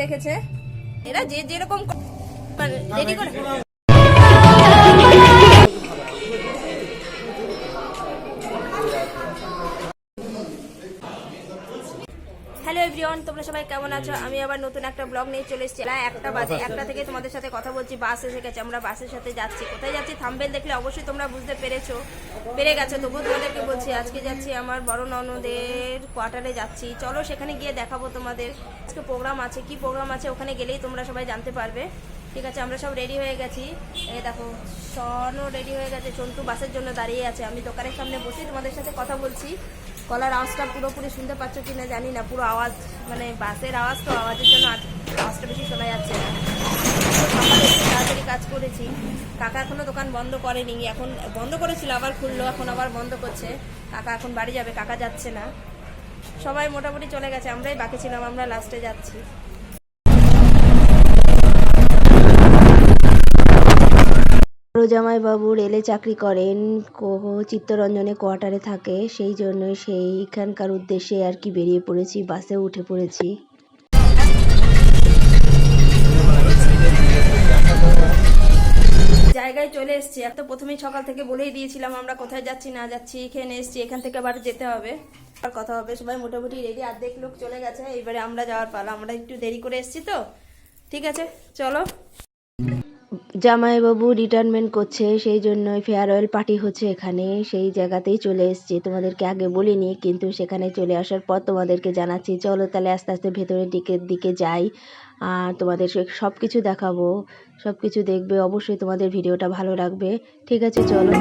রেখেছে? এরা যে যেরকম রেডি করে। হ্যালো এভরিওয়ান তোমরা সবাই কেমন আছো? আমি আবার নতুন একটা ব্লগ নিয়ে চলে এসেছি। একটা বাজে, একটা থেকে তোমাদের সাথে কথা বলছি বাস এসে গেছে আমরা বাসের সাথে যাচ্ছি। কোথায় যাচ্ছি? থাম্বেল দেখলে অবশ্যই তোমরা বুঝতে পেরেছ। পেরে গেছো, তবুও তোমাদেরকে বলছি, আজকে যাচ্ছি আমার বড় ননদের কোয়ার্টারে যাচ্ছি। চলো সেখানে গিয়ে দেখাবো তোমাদের। আজকে প্রোগ্রাম আছে। কি প্রোগ্রাম আছে? ওখানে গেলেই তোমরা সবাই জানতে পারবে। ঠিক আছে, আমরা সব রেডি হয়ে গেছি। এই দেখো, সনও রেডি হয়ে গেছে। চন্টু বাসের জন্য দাঁড়িয়ে আছে। আমি দোকানের সামনে বসে তোমাদের সাথে কথা বলছি। গলার আওয়াজটা পুরোপুরি শুনতে পাচ্ছ কি না জানি না, পুরো আওয়াজ মানে বাসের আওয়াজ তো আওয়াজের জন্য আওয়াজটা বেশি শোনা যাচ্ছে না। তাড়াতাড়ি কাজ করেছি। কাকা এখনও দোকান বন্ধ করেনি, এখন বন্ধ করেছিল, আবার খুললো, এখন আবার বন্ধ করছে। কাকা এখন বাড়ি যাবে, কাকা যাচ্ছে না। সবাই মোটামুটি চলে গেছে, আমরাই বাকি ছিলাম, আমরা লাস্টে যাচ্ছি। বড় জামাইবাবু রেলে চাকরি করেন চিত্তরঞ্জনে কোয়ার্টারে থাকে, সেই জন্য সেইখানকার উদ্দেশ্যে আর কি বেরিয়ে পড়েছি, বাসে উঠে পড়েছি। জায়গায় চলে এসেছি। এত প্রথমেই সকাল থেকে বলেই দিয়েছিলাম, আমরা কোথায় যাচ্ছি, না যাচ্ছি, এখানে এসেছি, এখান থেকে আবার যেতে হবে। আর কথা হবে, সবাই মোটামুটি রেডি অর্ধেক লোক চলে গেছে, এবারে আমরা যাওয়ার পালা। আমরা একটু দেরি করে এসেছি তো। ঠিক আছে, চলো। জামাইবাবু রিটায়ারমেন্ট করছে সেই জন্য ফেয়ারওয়েল পার্টি হচ্ছে এখানে, সেই জায়গাতেই চলে এসেছি। তোমাদেরকে আগে বলিনি, কিন্তু সেখানে চলে আসার পর তোমাদেরকে জানাচ্ছি, চলো তাহলে আস্তে আস্তে ভেতরের দিকের দিকে যাই। আর তোমাদের সব কিছু দেখাবো সব কিছু দেখবে, অবশ্যই তোমাদের ভিডিওটা ভালো লাগবে। ঠিক আছে, চলো।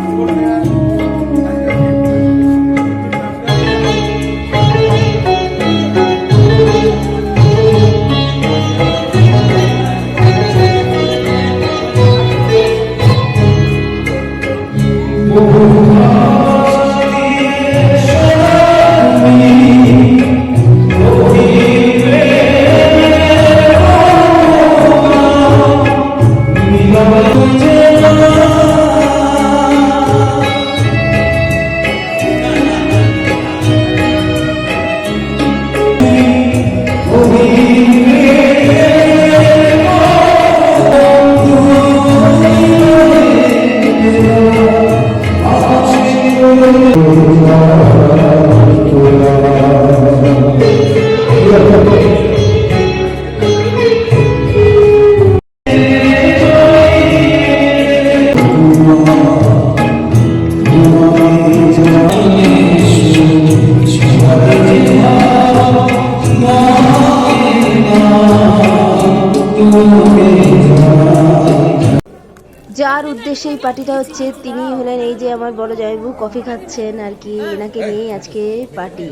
উদ্দেশ্যে এই পার্টিটা হচ্ছে, তিনি হলেন এই যে আমার বড় জয়বু কফি খাচ্ছেন আর কি, এনাকে নিয়েই আজকে পার্টি।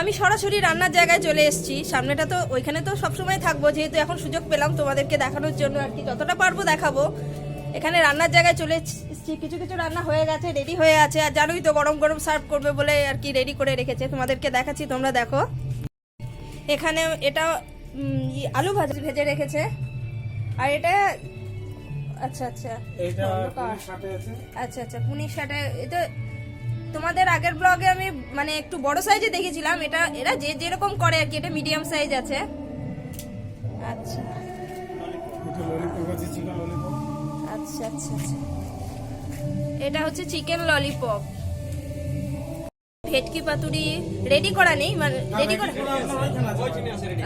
আমি সরাসরি রান্নার জায়গায় চলে এসেছি। সামনেটা তো ওইখানে তো সবসময় থাকব, যেহেতু এখন সুযোগ পেলাম তোমাদেরকে দেখানোর জন্য আর কি, যতটা পারব দেখাবো। এখানে রান্নার জায়গায় চলে এসেছি। কিছু কিছু রান্না হয়ে গেছে রেডি হয়ে আছে। আর জানোই তো গরম গরম সার্ভ করবে বলে আর কি রেডি করে রেখেছে। তোমাদেরকে দেখাচ্ছি, তোমরা দেখো। এখানে এটা আলু ভাজি ভেজে রেখেছে। আর এটা আচ্ছা আচ্ছা। সাথে আচ্ছা আচ্ছা পুনির শাটা এটা তোমাদের আগের ব্লগে আমি মানে একটু বড় সাইজে দেখেছিলাম। এটা এরা যে যেরকম করে আর কি এটা মিডিয়াম সাইজ আছে। আচ্ছা। আচ্ছা আচ্ছা আচ্ছা। এটা হচ্ছে চিকেন ললিপপ ভেটকি পাতুরি রেডি করা নেই? মানে রেডি করা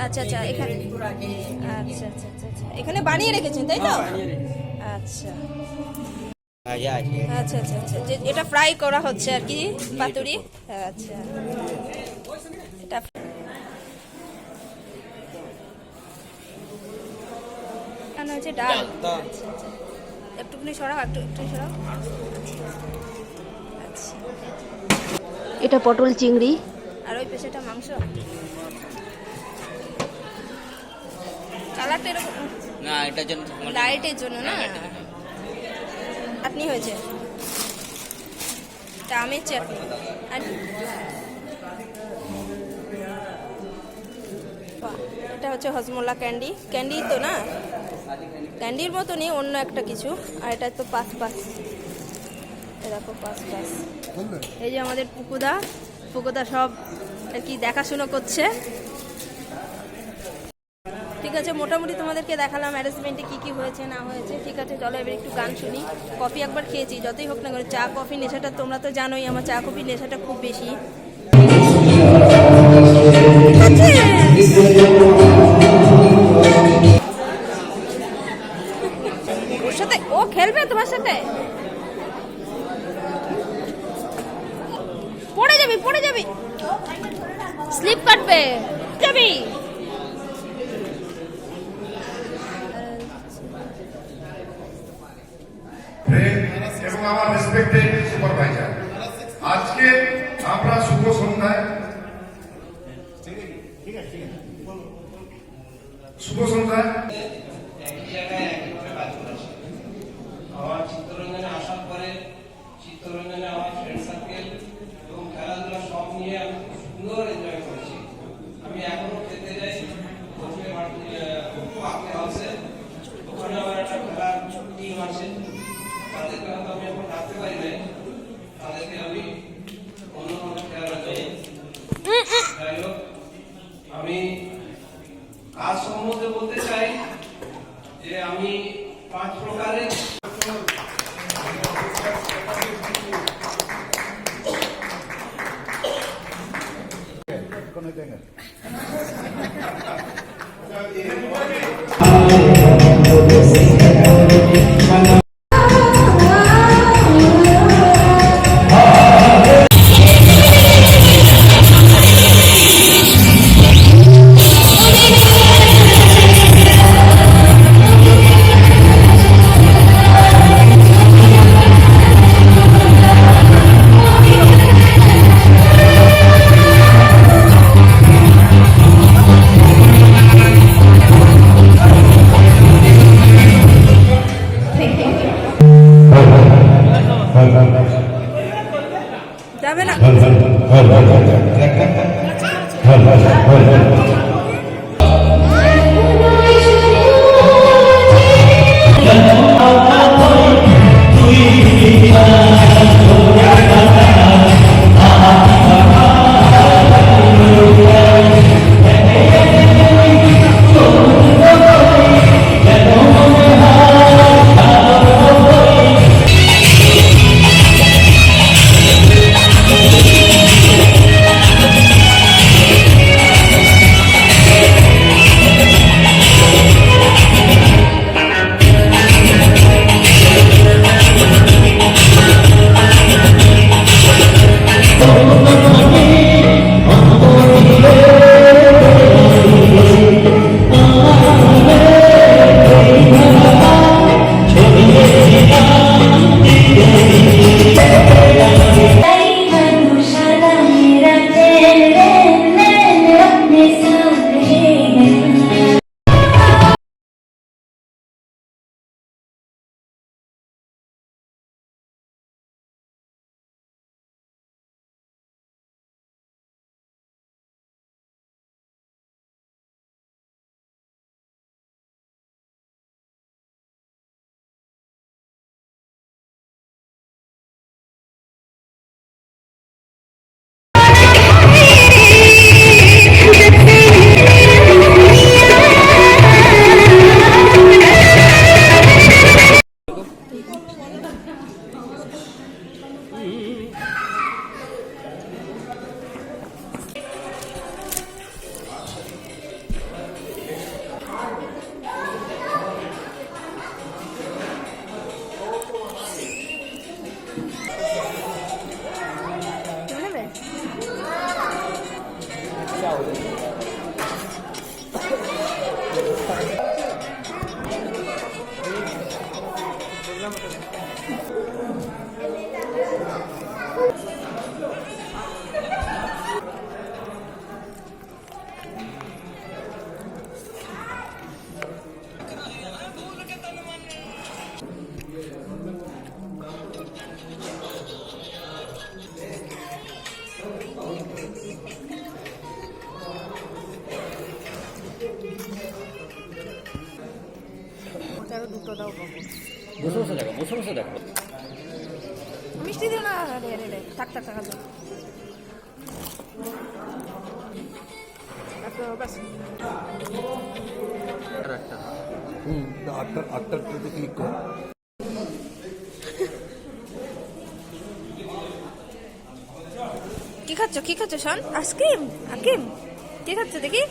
আচ্ছা আচ্ছা এখানে। আচ্ছা আচ্ছা আচ্ছা আচ্ছা। এখানে বানিয়ে রেখেছেন তাই তো? আচ্ছা। আচ্ছা আচ্ছা আচ্ছা। যে এটা ফ্রাই করা হচ্ছে আর কি পাতুরি। আচ্ছা। এটা হচ্ছে ডাল। আচ্ছা আচ্ছা। একটুখানি সরাও একটু একটু সরাও। আচ্ছা এটা পটল চিংড়ি। আর ওই পেছাটা মাংস। কালারটা এরকম না এটার জন্য লাইটের জন্য না? চাটনি হয়েছে। এটা আমের চাটনি। আর এটা হচ্ছে হজমোলা ক্যান্ডি। ক্যান্ডি তো না? ক্যান্ডির মতনই অন্য একটা কিছু। আর এটা তো পাঁচ পাঁচ। দেখো পাঁচ পাঁচ এই যে আমাদের পুকুদা পুকুদা সব আর কি দেখাশুনো করছে। ঠিক আছে মোটামুটি তোমাদেরকে দেখালাম অ্যারেঞ্জমেন্টে কি কি হয়েছে না হয়েছে। ঠিক আছে চলো এবার একটু গান শুনি। কফি একবার খেয়েছি যতই হোক না কেন চা কফি নেশাটা তোমরা তো জানোই আমার চা কফি নেশাটা খুব বেশি ঠিক আছে। ওর সাথে ও খেলবে তোমার সাথে পড়ে যাবি পড়ে যাবি স্লিপ কাটবে যাবি ফ্রেন্ড এবং আমার রেসপেক্টেড সুপারভাইজার আজকে আমরা শুভ সন্ধ্যায় শুভ সন্ধ্যায় আমার চিত্তরঞ্জনে আসার পরে আমার ফ্রেন্ড সার্কেল এবং খেলাধুলা সব নিয়ে আমি সুন্দর এনজয় করেছি। আমি এখনও খেলতে যাই। ওখানে আমার একটা খেলার টিম আছে। তাদেরকে হয়তো আমি এখন রাখতে পারি নাই তাদেরকে আমি অন্যভাবে খেয়াল রাখি যাই হোক, আমি কাজ সম্বন্ধে বলতে চাই যে আমি পাঁচ প্রকারের মিষ্টি দিও না আরে আরে আরে থাক থাক থাক কি খাচ্ছ? কি খাচ্ছ, শোন? আইসক্রিম আকিম কি খাচ্ছ দেখি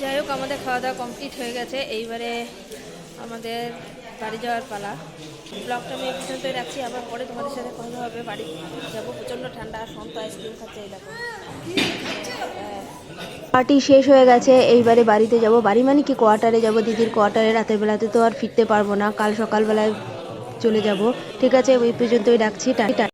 যাই হোক আমাদের খাওয়া দাওয়া কমপ্লিট হয়ে গেছে। এইবারে আমাদের বাড়ি যাওয়ার পালা। ব্লগটা আমি এই পর্যন্তই রাখছি। আবার পরে তোমাদের সাথে কথা হবে। বাড়ি যাব, প্রচণ্ড ঠান্ডা আর সন্ত আইসক্রিম খাচ্ছে, এই দেখো। হ্যাঁ। পার্টি শেষ হয়ে গেছে। এইবারে বাড়িতে যাব। বাড়ি মানে কি? কোয়ার্টারে যাব দিদির কোয়ার্টারে রাতের বেলাতে তো আর ফিরতে পারব না। কাল সকালবেলায় চলে যাব। ঠিক আছে, ওই পর্যন্তই রাখছি। টাটা।